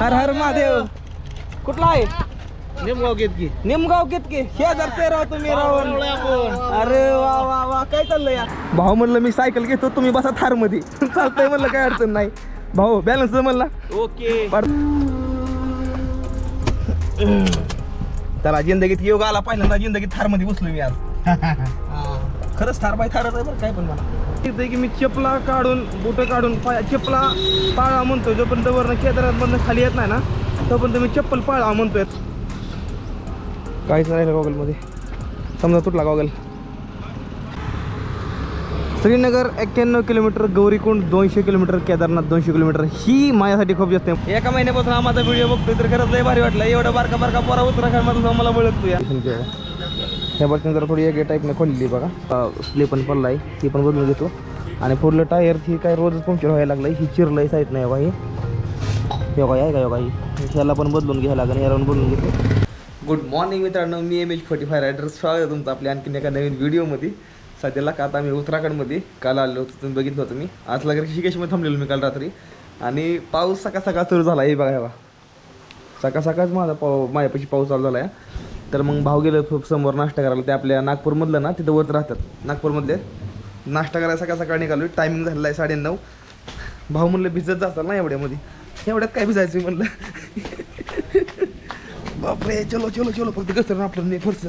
हर हर महादेव. कुठला आहे? निमगाव घेत की. निमगाव कितके शेजार ते राव तुम्ही राहून अरे वा वा वा. काय चाललंय या भाऊ म्हणलं मी सायकल घेतो तुम्ही बसा थारमध्ये चालतंय म्हणलं काय अडचण नाही. भाऊ बॅलन्स म्हणला. ओके. त्याला जिंदगीत योग आला. पहिल्यांदा जिंदगीत थारमध्ये बसलो मी आज. हा. खरंच थार बाय थारच आहे बरं काय पण मला तिथे की मी चपला काढून बुट काढून पाया चपला पाळा म्हणतो जोपर्यंत वरनं केदारातमधन खाली येत नाही ना तोपर्यंत मी चप्पल पाळा म्हणतोय. काहीच नाही राहिलं गॉगलमध्ये. समजा तुटला गॉगल. श्रीनगर एक्क्याण्णव किलोमीटर गौरीकुंड दोनशे किलोमीटर केदारनाथ दोनशे किलोमीटर. ही माझ्यासाठी खूप जास्त आहे. एका महिन्यापासून हा माझा व्हिडिओ बघतोय तर खरंच लय भारी वाटलं. एवढं बारका बारका पोरा उत्तराखंडमधून मला ओळखतो या ह्या बटन जरा थोडी एक टाईपने खोलली बघा. स्ले पण पडला आहे ती पण बदलून घेतो. आणि पुढलं टायर ही काय रोजच पंक्चर व्हायला लागलं ही चिरलं साईड नाही बघा हे योगा आहे का योगा ही ह्याला पण बदलून घ्यायला लागेल ह्याला पण बदलून घेतो. गुड मॉर्निंग मित्रांनो मी M H forty five rider स्वागत आहे तुमचं आपल्या आणखीन एका नवीन व्हिडिओमध्ये सध्याला का आता आम्ही उत्तराखंडमध्ये. काल आलो होतो तुम्ही बघितलं होतं मी. आज लगेच ऋषिकेशमध्ये थांबलेलो मी काल रात्री. आणि पाऊस सकाळ सकाळ सुरू झाला हे बघा हे बघा. सकाळ सकाळच माझा पाऊ माझ्यापाशी पाऊस चालू झाला आहे तर मग भाऊ गेलं समोर नाश्ता करायला. ते आपल्या नागपूरमधलं ना तिथं वरत राहतात नागपूरमधले. नाश्ता करायला सकाळ सकाळ निघालो टायमिंग झालेला आहे साडे नऊ भाऊ म्हणलं भिजत जातात ना एवढ्यामध्ये एवढ्यात काय भिजायचं म्हणलं. बापरे चलो चलो चलो फक्त कसं आपलं नाही फरचं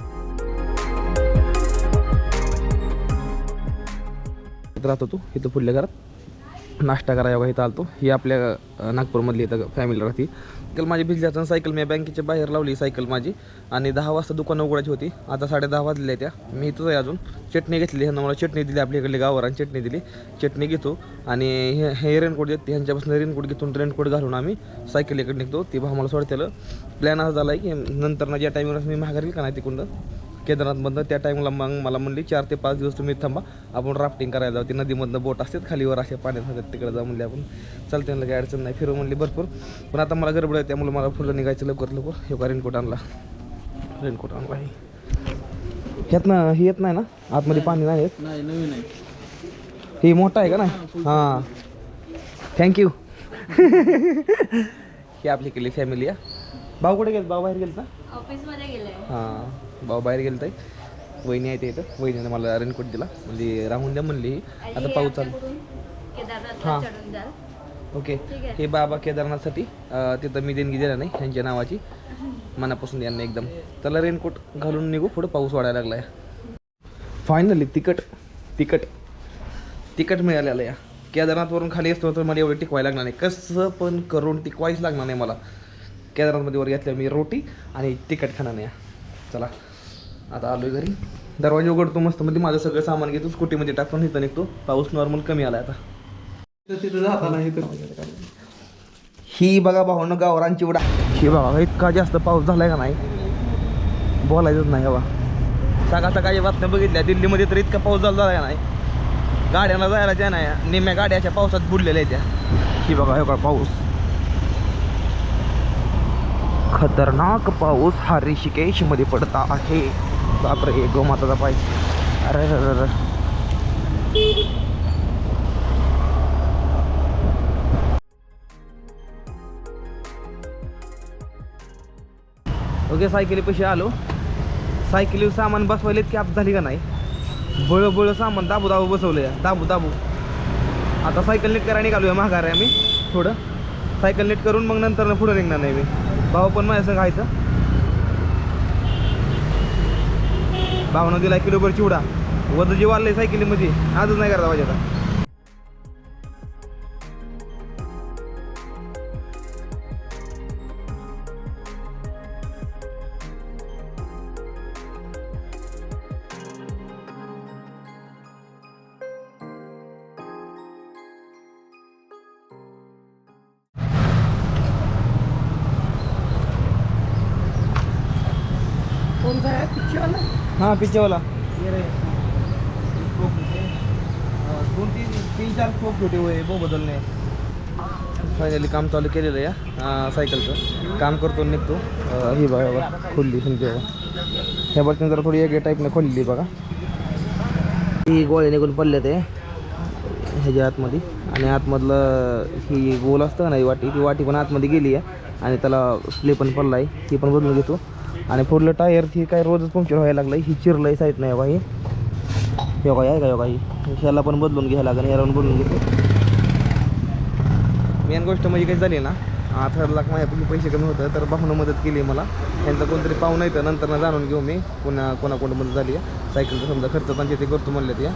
राहतो तू इथं पुढल्या घरात. नाश्ता करायला इथं आलतो. ही आपल्या नागपूरमधली इथं फॅमिली राहते. सायकल माझी भिजल्याचं सायकल मी बँकेच्या बाहेर लावली सायकल माझी. आणि दहा वाजता दुकानं उघडायची होती. आता साडे दहा वाजले त्या. मी इथंच आहे अजून. चटणी घेतली ह्यांना मला चटणी दिली आपल्या इकडे गावावर चटणी दिली. चटणी घेतो. आणि हे हे रेनकोट देत ह्यांच्यापासून रेनकोट घेतो रेनकोट घालून आम्ही सायकल इकडे निघतो. ती भाऊ मला सोडतेलं. प्लॅन असा झाला आहे की नंतर ना ज्या टायमिंगला मी माघारील का नाही तिकडून केदारनाथमधनं त्या टाईमला मग मला म्हणली चार ते पाच दिवस तुम्ही थांबा आपण राफ्टिंग करायला जाऊ. ती नदीमधनं बोट असतात खालीवर अशा पाण्यात राहतात तिकडे जाऊ म्हणले आपण चालते म्हणलं काही अडचण नाही फिरू म्हणली भरपूर. पण आता मला गडबड आहे त्यामुळे मला फुलं निघायचं लवकर लवकर. हे का रेनकोट आणला. रेनकोट आणला ह्यात ना हे येत नाही ना? आतमध्ये पाणी नाही येत? नाही नवीन आहे. हे मोठा आहे का नाही? हां थँक्यू ही आपली केली फॅमिली आहे भाऊ कुठे गेलं भाऊ बाहेर गेलं ना ऑफिसमध्ये गेले. हां. भाऊ बाहेर गेलं ताई वहिनी आहे ते इथं. वहिनीने मला रेनकोट दिला. म्हणजे राहून द्या म्हणली. आता पाऊस चालू. हा. ओके. आहे. हे बाबा केदारनाथसाठी तिथं मी देणगी दिला नाही ह्यांच्या नावाची. मनापासून यांना एकदम. त्याला रेनकोट घालून निघू पुढं पाऊस वाढायला लागलाय. फायनली तिकट तिकट तिकट मिळालेलं या केदारनाथवरून खाली असतो तर मला एवढं टिकवायला लागणार नाही. कसं पण करून टिकवायच लागणार नाही मला. केदारनाथमध्ये वर घेतल्या मी रोटी आणि तिकट खाणार नाही. चला. आता आलोय घरी. दरवाजा उघडतो मस्त मध्ये माझं सगळं सामान घेतो स्कूटीमध्ये टाकून इथं निघतो. पाऊस नॉर्मल कमी आला आता. तिथं जाताना इथं. ही बघा भाऊनं गावरांची उडा ही बघा इतका जास्त पाऊस झालाय का नाही? बोलायचंच नाही बाबा सकाळ सकाळच्या बातम्या बघितल्या दिल्लीमध्ये तर इतका पाऊस झाला झाला का नाही? गाड्यांना जायला त्या नाही निम्या गाड्याच्या पावसात बुडलेल्या आहेत त्या ही बघा हे पाऊस. खतरनाक पाऊस हा ऋषिकेशमध्ये पडता आहे. बापरे गोमाताचा पाय. अरे अरे अरे, ओके सायकली पैसे आलो. सायकली सामान बसवायलेत की आप झाली का नाही? बळ बळ सामान दाबू दाबू बसवलं या दाबू दाबू. आता सायकल नीट करायला निघालो माघार आहे आम्ही. थोडं. सायकल नीट करून मग नंतर पुढं निघणार नाही मी. भाऊ पण माझ्या संग आहे भावना दिला किलोभर चिवडा. वजन जे वाढलंय सायकलीमध्ये. आजच नाही करता पाहिजे आता. हां पिच्चेवाला दोन तीन तीन चार खूप छोटे वय बो बदलणे. फायनली काम चालू केलेलं या सायकलचं. काम करतो निघतो. ही बघा बघा खोलली तुमच्या ह्या बटन जरा थोडी एक टाईपने खोलली बघा. ही गोळे निघून पडले ते ह्याच्या आतमध्ये. आणि आतमधलं ही गोल असतं का नाही वाटी ती वाटी पण आतमध्ये गेली आहे. आणि त्याला स्ले पण पडला आहे ती पण बदलून घेतो. आणि पुढलं टायर ती काय रोजच पंक्चर व्हायला लागलं. ही चिरलं आहे साईड नाही हो बाई. योगा आहे का हो योगा ही ह्याला पण बदलून घ्यायला लागेल ह्याला पण बदलून घेतो मेन गोष्ट म्हणजे काही झाली ना अठरा लाख माझ्यापैकी पैसे कमी होतं तर भावनं मदत केली मला. त्यांचा कोणतरी पाहुणं येतं नंतर जाणून घेऊ मी कोणा कोणाकोण मदत झाली आहे. सायकलचं समजा खर्च पण ते करतो म्हणले ते.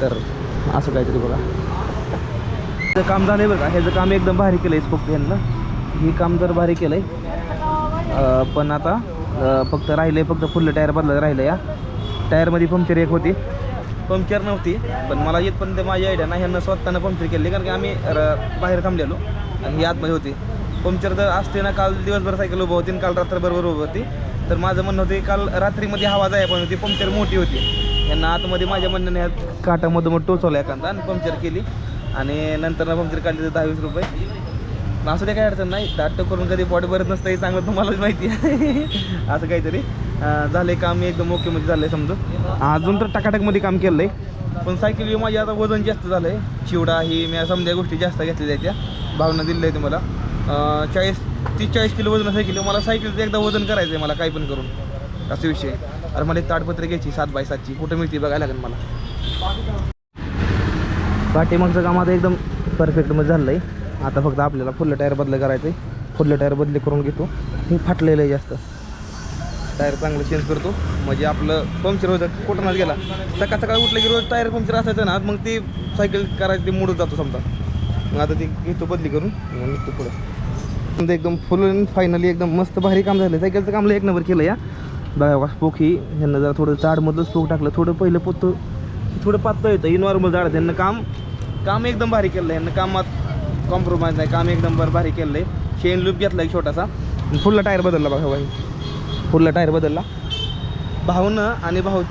तर असं काहीतरी बघा. त्याचं काम झालं आहे बघा ह्याचं काम एकदम भारी केलं आहे स्पोक ह्यांना हे काम जर भारी केलं आहे पण आता फक्त राहिलं आहे फक्त फुल्ल टायर बदलायचं राहिलं या टायरमध्ये पंक्चर एक होती. पंक्चर नव्हती पण मला येतपर्यंत माझी आयडिया नाही ह्यांना स्वतःनं पंक्चर केली कारण की आम्ही र- बाहेर थांबलेलो आणि ही आतमध्ये होती. पंक्चर जर असते ना काल दिवसभर सायकल उभं होती आणि काल रात्रभर उभं होती. तर माझं म्हणणं होतं काल रात्रीमध्ये हवा जाय पण होती पंक्चर मोठी होती. यांना आतमध्ये माझ्या म्हणण्याने ह्यात काटामधून मग टोचवला एखादा आणि पंक्चर केली. आणि नंतर पंक्चर काढली तर दहा वीस रुपये. असं ते काही अडचण नाही. दाट करून कधी पॉट भरत नसतं हे चांगलं तुम्हालाच माहिती आहे. असं काहीतरी. झालं झालंय काम मी एकदम ओके मध्ये झालंय समजून अजून तर टकाटकमध्ये काम केलं आहे पण सायकल माझे आता वजन जास्त झालं आहे चिवडा ही मी समजा गोष्टी जास्त घेतल्या त्या. भावना दिलेल्या आहे तुम्हाला. चाळीस तीस चाळीस किलो वजन सायकल मला सायकलचं एकदा वजन करायचं आहे मला काही पण करून. असा विषय अरे मला एक ताडपत्र घ्यायची सात बाय सातची. कुठं मिळते बघायला लागेल मला. पाठीमागचं काम आता एकदम परफेक्ट मग झालं आहे आता फक्त आपल्याला फुल्ल टायर बदल करायचं. आहे फुल्ल टायर बदली करून घेतो. हे फाटलेलं आहे जास्त. टायर चांगलं चेंज करतो. म्हणजे आपलं पंक्चर होतं कुठं गेला. सकाळ सकाळी उठलं की रोज टायर पंक्चर असायचं ना मग ती सायकल करायचं ते मोडत जातो समजा. मग आता ती घेतो बदली करून मग निघतो पुढं. समजा एकदम फुल फायनली एकदम मस्त भारी काम झालं सायकलचं कामलं एक नंबर केलं या. बघा स्पोक ही. ह्यांना जरा थोडं जाडमधलं स्पोक टाकलं. थोडं पहिलं पोतं थोडं पातळ येतं. ही नॉर्मल जाड त्यांना काम काम एकदम भारी केलं आहे यांना कामात कॉम्प्रोमाइज नाही. काम एक नंबर भारी केलं आहे शेन लूप घेतला एक छोटासा फुल्ला टायर बदलला बघा भाई. फुल्ला टायर बदलला. भाऊनं आणि भाऊ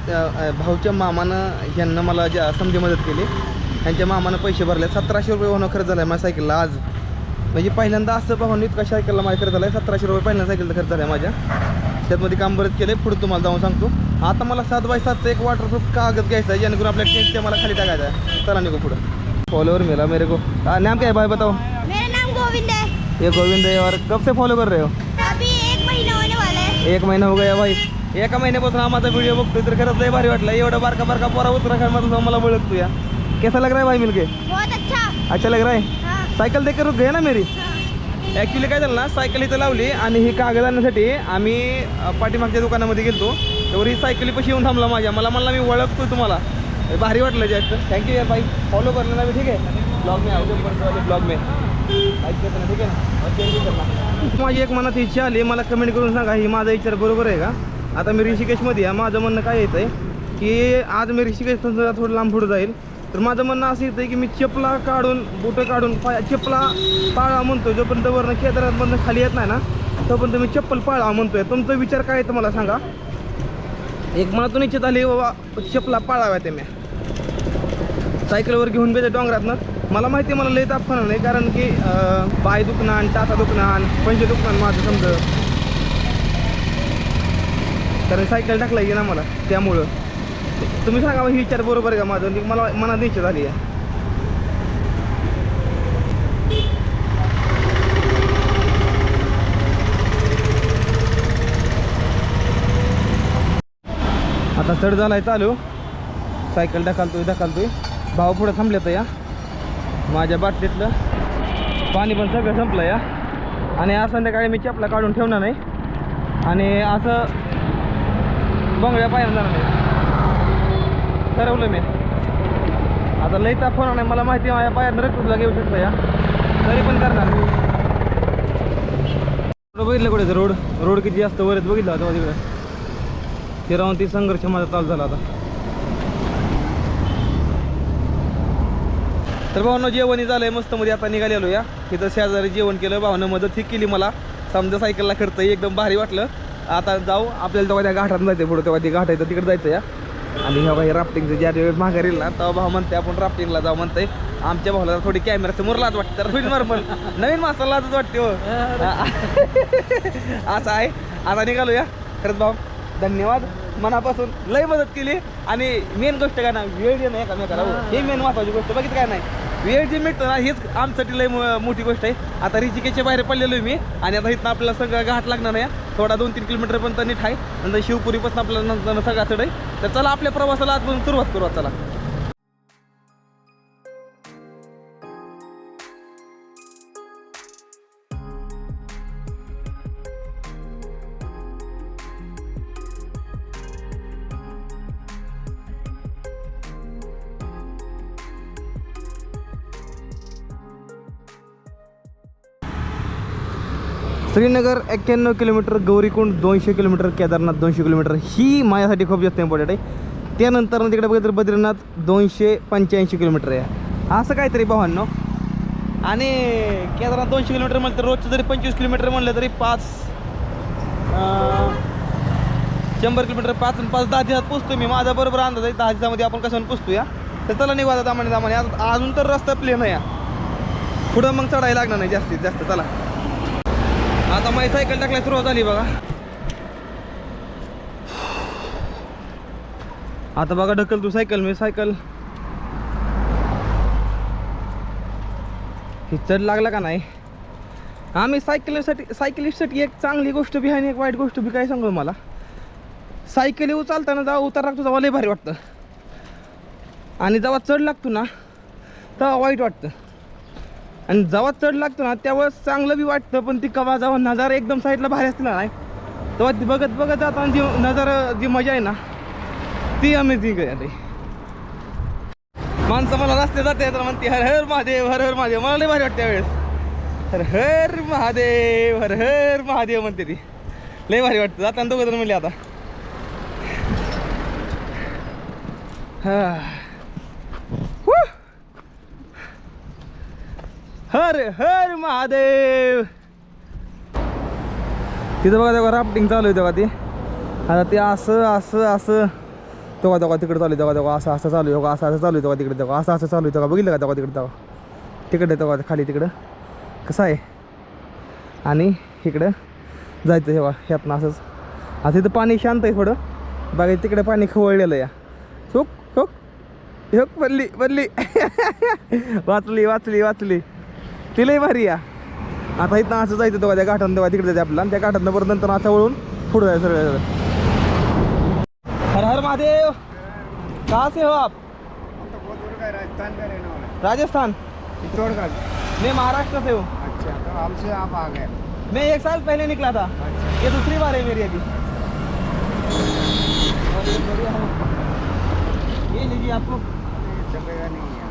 भाऊच्या मामानं यांना मला ज्या समजी मदत केली. त्यांच्या मामानं पैसे भरले. सतराशे रुपये होणं खर्च झाला आहे माझ्या सायकलला आज. म्हणजे पहिल्यांदा असं भाऊन इतका सायकलला माझ्या खर्च झाला आहे सतराशे रुपये पहिल्यांदा सायकलचा खर्च झाला आहे माझ्या. त्यातमध्ये काम बरंच केलं आहे पुढे तुम्हाला जाऊन सांगतो. आता मला सात बाय सातचं एक वॉटरप्रूफ कागद घ्यायचा आहे. जेणेकरून आपल्या टेंटच्या मला खाली टाकायचा आहे. चला निघू पुढं. फॉलोवर मिला मेरे को। आ, नाम क्या है भाई बताओ। मेरा नाम गोविंद है। ये गोविंद है और कब से फॉलो कर रहे हो? अभी एक महीना होने वाला है। एक महिना हो गया भाई। एका महिन्यापासून आम्हाला व्हिडिओ बघतोय तर खरंच लय भारी वाटलं. एवढं बारका बारका पोरा उत्तराखंड मधून मला ओळखतो या कैसा लग रहा है भाई मिलके? बहुत अच्छा। अच्छा लग रहा है? हाँ. सायकल देखकर रुक गए ना मेरी? ॲक्च्युली काय झालं ना सायकल इथं लावली आणि ही कागद आणण्यासाठी आम्ही पाठीमागच्या दुकानामध्ये गेलतो. तेव्हा ही सायकली पशी येऊन थांबला माझ्या. मला म्हणला मी ओळखतो तुम्हाला. हे भारी वाटलं जास्त थँक्यू यार भाई. फॉलो करलं ना मी ठीक आहे? ब्लॉग में आवडे ब्लॉग में. करतो ना ठीक आहे ना? करना. माझी एक मनात इच्छा आली मला कमेंट करून सांगा ही माझा विचार बरोबर आहे का? आता मी ऋषिकेशमध्ये आहे. माझं म्हणणं काय येतं आहे की आज मी ऋषिकेशपासून जरा थोडं लांब पुढं जाईल. तर माझं म्हणणं असं येतं की मी चपला काढून बुटं काढून पाय चपला पाळा म्हणतो जोपर्यंत वरनं केदारातमधनं खाली येत नाही ना तोपर्यंत मी चप्पल पाळा म्हणतोय. तुमचा विचार काय येतं मला सांगा? एक मनातून इच्छित आली बाबा चपला पाळाव्या ते मी. सायकलवर घेऊन गेले डोंगरातनं. मला माहिती आहे मला लय ताप होणार नाही कारण की पाय दुखणं आणि टाचा दुखणं पंचे दुखणं आणि माझं समजा. कारण सायकल टाकला की ना मला त्यामुळं. तुम्ही सांगा ही विचार बरोबर का माझं? मला मनात इच्छा झाली आहे. आता चढ झालाय चालू. सायकल ढकालतोय ढकालतोय. भाव पुढं थांबले तर या. माझ्या बाटलीतलं पाणी पण सगळं संपलं या. आणि आज संध्याकाळी मी चपला काढून ठेवणार नाही आणि असं बंगड्या पाहिजे जाणार नाही ठरवलं मी. आता लई ताप होणार नाही. मला माहिती माझ्या पायातनं रक्तला घेऊ शकतं या. तरी पण करणार. बघितलं कुठे रोड? रोड किती जास्त वरच बघितला बघितलं होतं तिकडे? ते राहून ती संघर्ष माझा चालू झाला आता. तर भावनं जेवणही झालंय मस्त मध्ये आता निघालेलो या. तिथं शेजारी जेवण केलं भावनं मदत ही केली मला. समजा सायकलला खर्च एकदम भारी वाटलं. आता जाऊ आपल्याला तेव्हा त्या घाटात जायचं पुढे तेव्हा ती घाट आहे तर तिकडे जायचं या. आणि ह्या काही राफ्टिंगचं ज्या वेळेस माघार येईल ना तेव्हा भाऊ म्हणते आपण राफ्टिंगला जाऊ म्हणतंय. आमच्या भावाला थोडी कॅमेरा समोर लाज वाटते तर थोडी नॉर्मल नवीन माणसाला लाजच वाटते हो. असं आहे. आता निघालो या. खरंच भाऊ धन्यवाद. मनापासून लय मदत केली. आणि मेन गोष्ट काय ना वेळ देणं एकामेकाला हो. ही. मेन महत्वाची गोष्ट. बघित काय नाही? वेळ जे मिळतं ना हेच आमच्यासाठी लय मोठी गोष्ट आहे. आता ऋषिकेशच्या बाहेर पडलेलो आहे मी. आणि आता इथनं आपल्याला सगळं घाट लागणार आहे. थोडा दोन तीन किलोमीटर पण नीट आहे. नंतर शिवपुरीपासून आपल्याला नंतर सगळा चढ आहे. तर चला आपल्या प्रवासाला आजपासून सुरुवात करू चला. श्रीनगर एक्क्याण्णव किलोमीटर गौरीकुंड दोनशे किलोमीटर केदारनाथ दोनशे किलोमीटर ही माझ्यासाठी खूप जास्त इम्पॉर्टंट आहे. त्यानंतर तिकडे बघितलं तर बद्रीनाथ दोनशे पंच्याऐंशी किलोमीटर आहे. असं काहीतरी भावांनो. आणि केदारनाथ दोनशे किलोमीटर म्हणलं तर रोजचं जरी पंचवीस किलोमीटर म्हणलं तरी पाच शंभर किलोमीटर पाच आणि पाच दहा दिवसात पोचतो मी. माझा बरोबर अंदाज आहे दहा दिवसामध्ये आपण कसं पोचतो या तर चला निघू दामाने दामाने. अजून तर रस्ता प्लेन आहे. या. पुढं मग चढायला लागणार नाही जास्तीत जास्त. चला. आता माझी सायकल टाकल्या सुरुवात झाली बघा. आता बघा ढकल तू सायकल मी सायकल हे चढ लागला का नाही? आम्ही सायकलीसाठी सायकलिस्टसाठी एक चांगली गोष्ट बी आणि एक वाईट गोष्ट बी काय सांगू मला? सायकली उचालताना जेव्हा उतार लागतो तेव्हा लय भारी वाटतं. आणि जेव्हा चढ लागतो ना तेव्हा वाईट वाटतं. आणि जेव्हा चढ लागतो ना त्यावेळेस चांगलं बी वाटतं पण ती कवा जेव्हा नजारा एकदम साईडला भारी असते ना नाही? तेव्हा ती बघत बघत जाताना जी नजारा जी मजा आहे ना ती अमेझिंग आहे माणसं मला रस्ते जाते तर म्हणते हर हर महादेव हर हर महादेव. मला लय भारी वाटते त्यावेळेस हर हर महादेव हर हर महादेव म्हणते ती. लय भारी वाटतं. जाताना दोघं जण म्हणले आता. हा. हर हर महादेव. तिथं बघा तेव्हा राफ्टिंग चालू आहे तेव्हा ती. आता ते असं असं असं. तेव्हा तेव्हा तिकडे चालू आहे तेव्हा तेव्हा. असं असं चालू आहे असं असं चालू आहे तेव्हा तिकडे तेव्हा. असं असं चालू आहे तेव्हा. बघितलं का तेव्हा तिकडे तेव्हा? तिकडे तेव्हा खाली तिकडं. कसं आहे? आणि इकडं जायचं तेव्हा ह्यातनं असंच. आता तिथं पाणी शांत आहे थोडं. बघा तिकडे पाणी खवळलेलं या चोक हुक. हुक बदली. वाचली वाचली वाचली. वाचली तिलाही भारी या आता इथं असं जायचं तेव्हा त्या घाटानं तेव्हा तिकडे जायचं आपल्याला. त्या घाटानं परत नंतर असं वळून पुढं जायचं सगळं हर हर महादेव! कहाँ से हो आप? राजस्थान का है चित्तौड़गढ़ मैं महाराष्ट्र से हूँ. अच्छा तो हमसे आप आ गए. मैं एक साल पहले निकला था. ये दूसरी बार है मेरी अभी. ये लीजिए आपको. चलेगा नहीं है.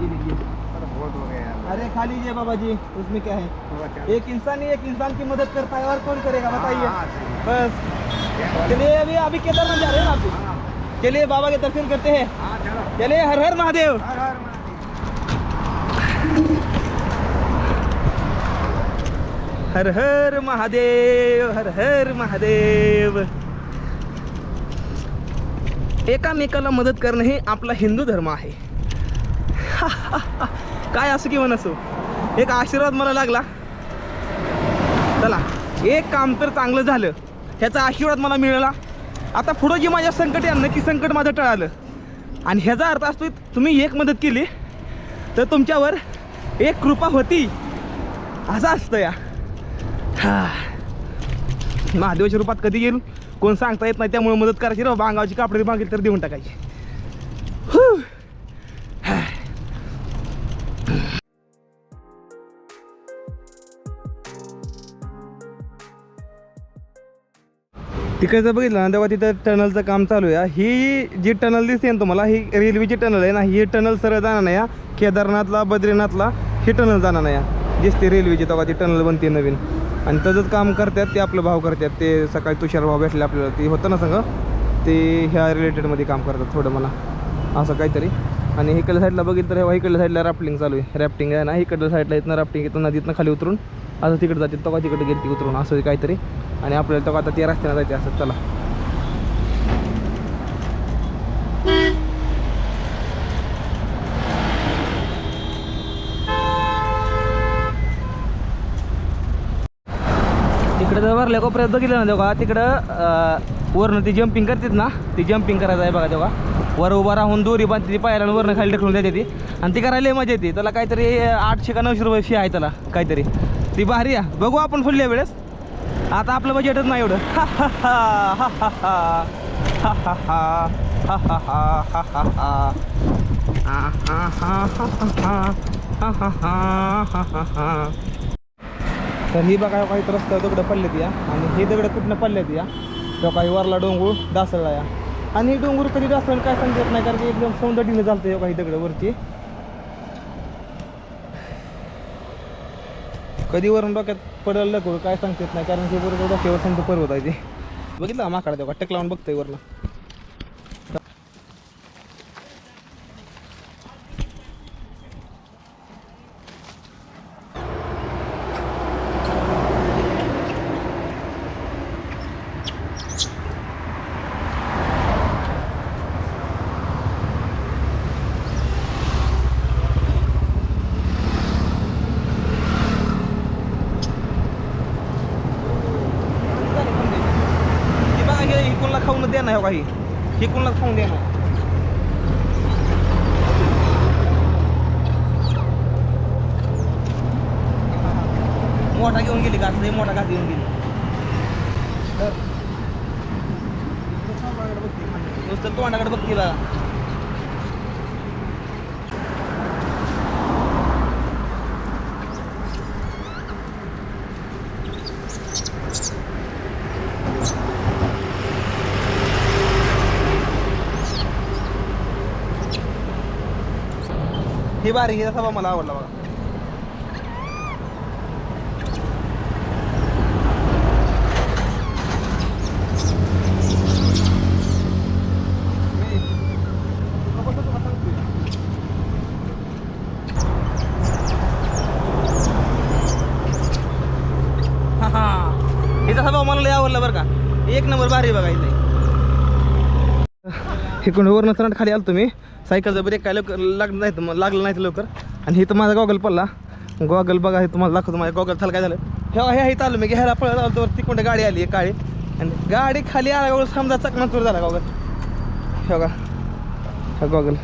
ये लीजिए. बहुत हो गया अरे खा लीजिए बाबा जी उसमें क्या है? एक इंसान ही एक इंसान की मदद करता है और कौन करेगा बताइए। बस। चलिए अभी अभी केदारनाथ जा रहे हैं आप। चलिए बाबा के दर्शन करते हैं चलो। चलिए हर हर महादेव। हर हर महादेव। हर हर महादेव हर हर महादेव। एकामेकाला मदत करणं हे आपला हिंदू धर्म आहे. काय असं किंवा नसो एक आशीर्वाद मला लागला. चला एक काम तर चांगलं झालं. ह्याचा आशीर्वाद मला मिळाला. आता पुढं जी माझ्या संकट आहे की संकट माझं टळालं. आणि ह्याचा अर्थ असतो तुम्ही एक मदत केली तर तुमच्यावर एक कृपा होती. असं असतं या. हा. महादेवाच्या रूपात कधी येईल? कोण सांगता येत नाही त्यामुळे मदत करायची. रे बांगावची कापडी मागेल तर देऊन टाकायची. तिकडचं बघितलं ना तेव्हा तिथं टनलचं काम चालू आहे. ही जी टनल दिसते ना तुम्हाला ही रेल्वेची टनल आहे ना ही टनल सरळ जाणार नाही या केदारनाथला बद्रीनाथला ही टनल जाणार नाही या दिसते रेल्वेची तेव्हा ती टनल बनते नवीन. आणि तसंच काम करतात ते आपलं भाव करतात ते सकाळी तुषार भाव भेटले आपल्याला ते होतं ना सगळं ते ह्या रिलेटेडमध्ये काम करतात थोडं मला असं काहीतरी. आणि इकडल्या साईडला बघितलं तर हेव्हा इकडल्या साईडला राफ्टिंग चालू आहे. रॅफ्टिंग आहे ना इकडल्या साईडला इथनं राफ्टिंग इथं नदीतनं खाली उतरून असं तिकडे जाते तेव्हा तिकडे गेली उतरून असं काहीतरी. आणि आपल्याला तेव्हा आता ते रस्त्याने जायचे असं चला. तिकडे जर भरल्या कोपऱ्यात बघितलं ना तेव्हा तिकडं वरून वरनं ती जम्पिंग करतात ना ती जम्पिंग करायचं आहे बघा तेव्हा वर उभा राहून दोरी बांधते ती पायाला वरनं खाली ढकलून देते ती. आणि ती करायला लय मजा येते. त्याला काहीतरी आठशे का नऊशे रुपये फी आहे त्याला काहीतरी. ती भारी आहे बघू आपण फुलल्या वेळेस आता आपलं बजेटच नाही एवढं तर ही बघा काही रस्त्यावर दगडं पडले या आणि हे दगडं कुठनं पडले या तो काही वरला डोंगूळ डासळला या आणि डोंगूर कधी दासळ काय सांगत नाही कारण की एकदम सौंदर्याने झालं काही दगड वरती कधी वरून डोक्यात पडलं लकूळ काय सांगता येत नाही कारण की बरोबर डोक्यावर समजा पर्वत आहे ते. बघितलं का माकडा तेव्हा टक लावून बघतोय वरला. नाही हो. काही ही कोणालाच खाऊन मोठा घेऊन गेली का? असं मोठा घास घेऊन गेली. नुसतं तोंडाकडे बघते बघते बघा हे बारी हे सभा मला आवडला बघा. हा, हा. हिचा स्वभाव मला लय आवडला बरं का. एक नंबर भारी बघा इकडून वरनं चढ खाली आलो तुम्ही सायकलचा ब्रेक काय लवकर लागलं नाही तर मग लागलं नाही लवकर. आणि इथं माझा गॉगल पडला. गॉगल बघा हे तुम्हाला दाखवतो माझ्या गॉगल थाल काय झालं. हे हे इथं आलो मी घ्यायला पळत आलो तर तिकडे गाडी आली आहे काळी. आणि गाडी खाली आल्यावर समजा चकना सुरू झाला गॉगल हे बघा हा गॉगल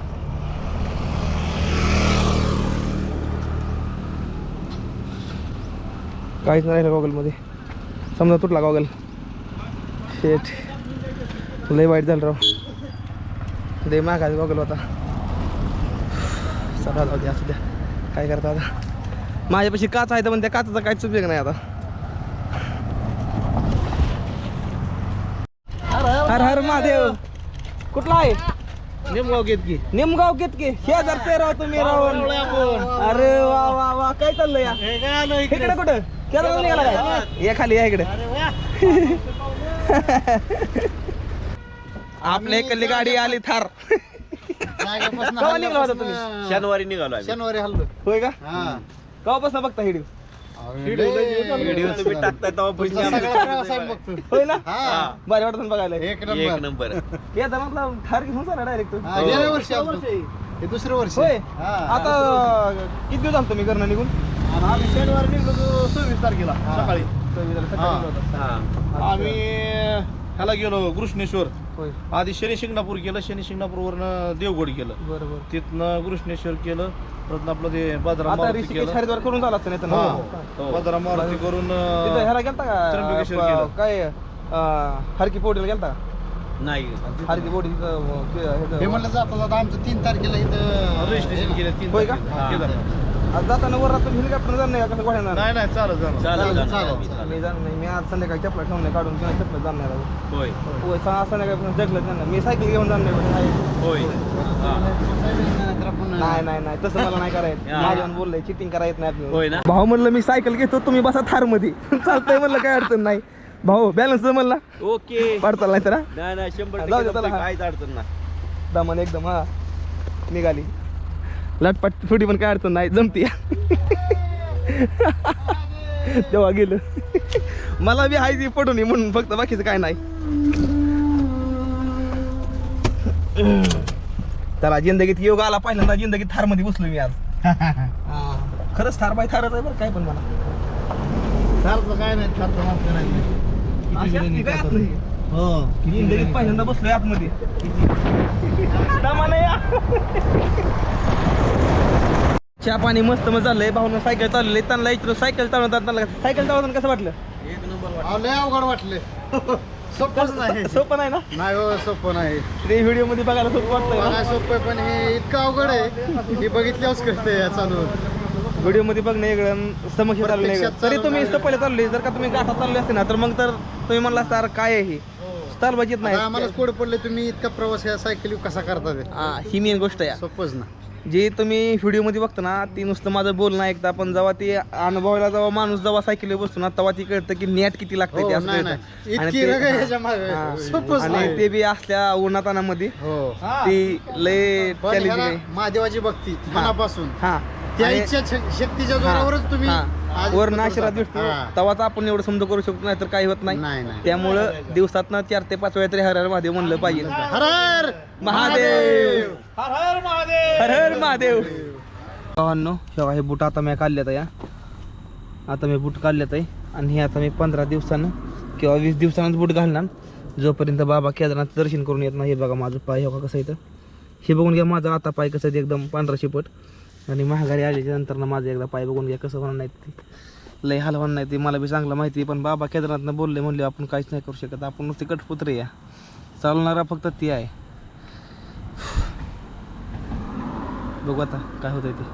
काहीच नाही राहिलं गॉगलमध्ये समजा तुटला गॉगल शेट लय वाईट झालं राव. लय मागायचा बघलो होता चला जाऊ द्या असू द्या. काय करता आता? माझ्यापाशी काच आहे तर पण त्या काचाचा काहीच उपयोग नाही आता. हर हर महादेव. कुठला आहे? निमगाव केतकी निमगाव निमगाव हे शेजार ते राव तुम्ही राहून अरे वा वा वा. काय चाललंय या? इकडे कुठं? केला निघाला काय? या खाली या इकडे. आपल्या इकडली गाडी आली थार. केव्हा निघाला होता तुम्ही? शनिवारी निघालो आम्ही. शनिवारी हल्लो. होय का? हा. केव्हापासून बघता हिडिओ व्हिडिओ तुम्ही टाकताय तेव्हा पैसे सगळा आम्ही प्रवास आम्ही बघतो होय ना? हा. बरं वाटतं बघायला. एक एक नंबर. नंबर. या जमातला थार घेऊन चाला डायरेक्ट हा, गेल्या वर्षी आलतो. हे दुसरं वर्ष. होय. हा. आता किती दिवस झालं तुम्ही घरनं निघून? आम्ही शनिवारी निघलो होतो सव्वीस तारखेला हा. सकाळी. सव्वीस झालं, सकाळी हा. होता. हा. आम्ही ह्याला गेलो कृष्णेश्वर होय आधी शनी शिंगणापूर केलं शनी शिंगणापूरवरनं देवगड केलं बरं बरं तिथनं कृष्णेश्वर केलं परत आपलं ते बदरा आता मारुती ऋषिकेश केलं हरिद्वार करून झाला असतं नाही तर हो. बदरा मारुती करून तिथं ह्याला गेलता का त्र्यंबकेश्वर प- केलं. काय अं, हरकी पोटीला गेलता का नाही हरकी तिथं अं, ह्याचं- हे म्हणलं जाता जाता आमचं तीन तारखेला इथं रजिस्ट्रेशन केलं तीन होय का? तारखेला. हा. केदारनाथ. आज जाताना वर राहतो हेलिकॉप्टर जाणार नाही का? कसं गोळ्या नाही नाही चालत जाणार चालेल चालेल. मी जाणार नाही. मी आज संध्याकाळी चपला ठेवून नाही काढून किंवा चपला जाणार आहे होय. होय सा- संध्याकाळी पण जगलं जाणार मी सायकल घेऊन जाणार नाही. होय. हा. नाही नाही नाही. तसं मला नाही करायचं. हा. माझ्यावर बोललंय चिटिंग करायला येत नाही आपल्याला. होय ना? भाऊ म्हणलं मी सायकल घेतो तुम्ही बसा थारमध्ये. चालतंय म्हणलं काय अडचण नाही. भाऊ बॅलन्स म्हणला. ओके. पडताल नाही तर? नाही नाही शंभर जाऊ दे हा. काहीच अडचण नाही. दमन एकदम हा. निघाली. लटपट थोडी पण काय अडचण नाही जमती. तेव्हा गेलं. मला बी हाय ती पडून म्हणून फक्त बाकीचं काय नाही. त्याला जिंदगीत योग आला पहिल्यांदा जिंदगीत थारमध्ये बसलो मी आज. खरंच थार बाय थारच आहे बरं काय पण मला चालतं काय नाही चालतं मागचं नाही. आपलं हे? पहिल्यांदा बसलोय आतमध्ये. चहा पाणी मस्त मग झालंय भाऊन सायकल चाललेली त्यांना इकडं सायकल चालवतात त्यांना सायकल चालवताना कसं वाटलं? लय अवघड वाटले. सोपंच नाही. सोपं नाही ना? नाही हो सोपं नाही. ते व्हिडिओमध्ये बघायला सोपं वाटतंय बघा सोपं पण हे इतकं अवघड आहे. हे बघितल्यावरच कळतंय या चालू व्हिडिओमध्ये बघणं वेगळं समक्ष चाललं वेगळं. प्रत्यक्षात तरी तुम्ही चालवणं पहिले चालले जर का तुम्ही गाठात चालले असते ना तर मग तर तुम्ही म्हणला असता "अरे काय आहे आता आम्हाला नाही कोड पडले तुम्ही इतका प्रवास या सायकल कसा करता ते? हा, ही मेन गोष्ट आहे. सोपंच ना. जे तुम्ही व्हिडिओमध्ये बघता ना ती नुसतं माझं बोलणं ऐकता पण जेव्हा ती अनुभवायला जेव्हा माणूस जेव्हा सायकलीवर बसतो ना तेव्हा ती कळतं की नेट किती लागते हो, ते असं नाही, कळतं. नाही. आणि इतकी ते- रग आहे ह्याच्या मागे. हा. सोपंच आणि नाही. ते बी असल्या उन्हातानामध्ये. हो. ती लय पण ह्याला आहे. महादेवाची भक्ती मनापासून. हा. त्या आणि- इच्छा श- शक्तीच्या जोरावरच तुम्ही इथपर्यंत आशीर्वाद भेटतो. हा. तेव्हाच आपण एवढं समजा करू शकतो नाही तर काही होत नाही. नाही नाही. त्यामुळं दिवसातनं चार ते पाच वेळा तरी हर हर महादेव म्हणलं पाहिजे. हर हर महादेव. हर हर महादेव. हर हर महादेव. भावांनो शेवा हे बूट आता मी काढल्यात या. आता मी बूट काढल्यात आहे. आणि हे आता मी पंधरा दिवसानं किंवा वीस दिवसानंच बूट घालणार. जोपर्यंत बाबा केदारनाथ दर्शन करून येत नाही हे बघा माझं पाय हो का कसं येतं हे बघून घ्या माझं आता पाय कसं आहे ते एकदम पांढरा शिपट आणि महागारी आल्याच्यानंतर ना माझं एकदा पाय बघून घ्या कसं होणार नाही ते. लय होणार नाही ते मला बी चांगलं माहिती आहे पण बाबा केदारनाथनं बोलले म्हणले आपण काहीच नाही करू शकत आपण नुसते कठपुत्रे या चालणारा फक्त ती आहे. बघू आता काय होतंय ते.